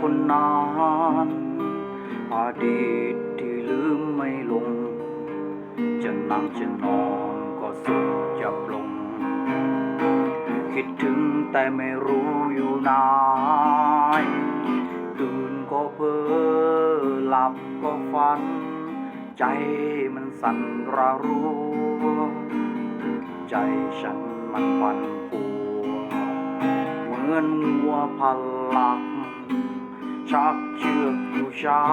คนนั้นอดีตที่ลืมไม่ลง จะนั่งจะนอนก็สุดจะปลง คิดถึงแต่ไม่รู้อยู่ไหนตื่นก็เพ้อหลับก็ฝัน ใจมันสั่นระรัวใจฉันมันปั่นป่วน เหมือนวัวพันหลัก ชักเชือกอยู่เช้า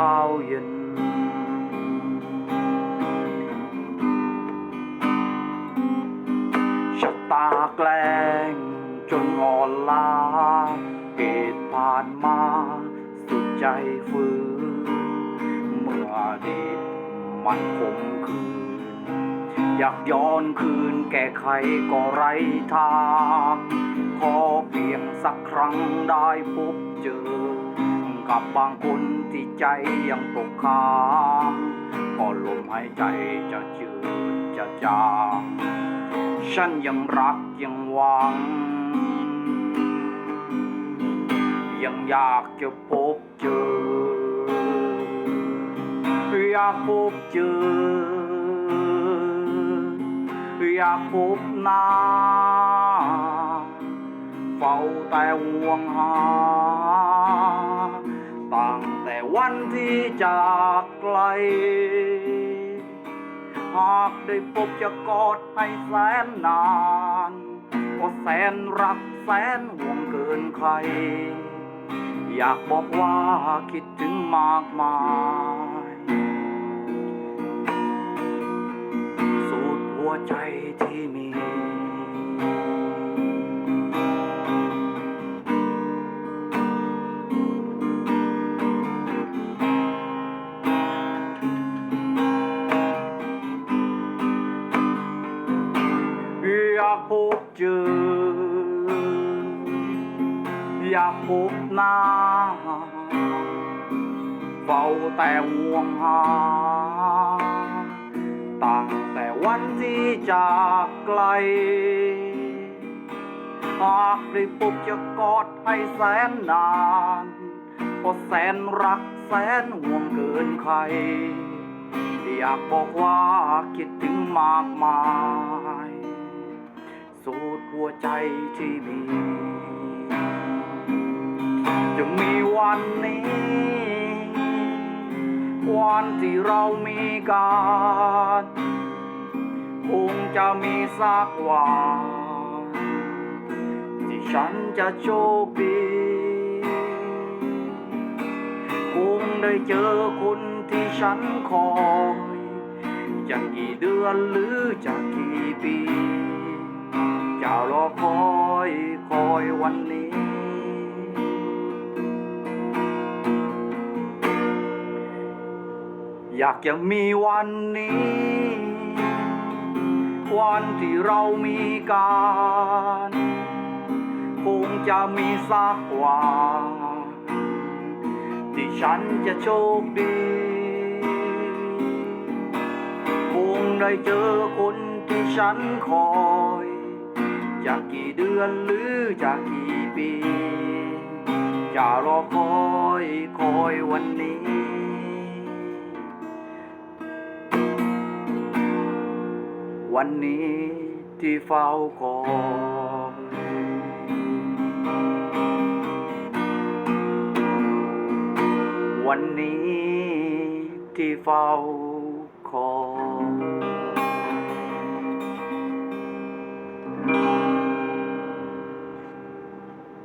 เย็น ชะตาแกล้งจนอ่อนล้าเกตผ่านมาสุดใจฝืนเมื่อดีตมันคมคืนอยากย้อนคืนแก้ไขก็ไร้ทางขอ สักครั้งได้พบเจอ กับบางคนที่ใจยังตกค้างก็ลมหายใจจะจืดจะจางฉันยังรักยังหวัง ยังอยากจะพบเจอ อยากพบเจอ อยากพบหนา เฝ้าแต่ห่วงหา ตั้งแต่วันที่จากไกล หากได้พบจะกอดให้แสนนานก็แสนรักแสนห่วงเกินใคร อยากบอกว่าคิดถึงมากมาย อยากพบหน้า เฝ้าแต่ห่วงหา ตั้งแต่วันที่จากไกล หากได้พบจะกอดให้แสนนานก็แสนรักแสนห่วงเกินใคร อยากบอกว่าคิดถึงมากมายสุดหัวใจที่มี จะมีวันนี้ วันที่เรามีกันคงจะมีสักวันที่ฉันจะโชคดีคงได้เจอคนที่ฉันคอยจะกี่เดือนหรือจะกี่ปีจะรอคอยคอยวันนี้ อยากจะมีวันนี้ วันที่เรามีกันคงจะมีสักวันที่ฉันจะโชคดี คงได้เจอคนที่ฉันคอย จากกี่เดือนหรือจากกี่ปี จะรอคอยคอยวันนี้ วันนี้ที่เฝ้าคอยวันนี้ที่เฝ้า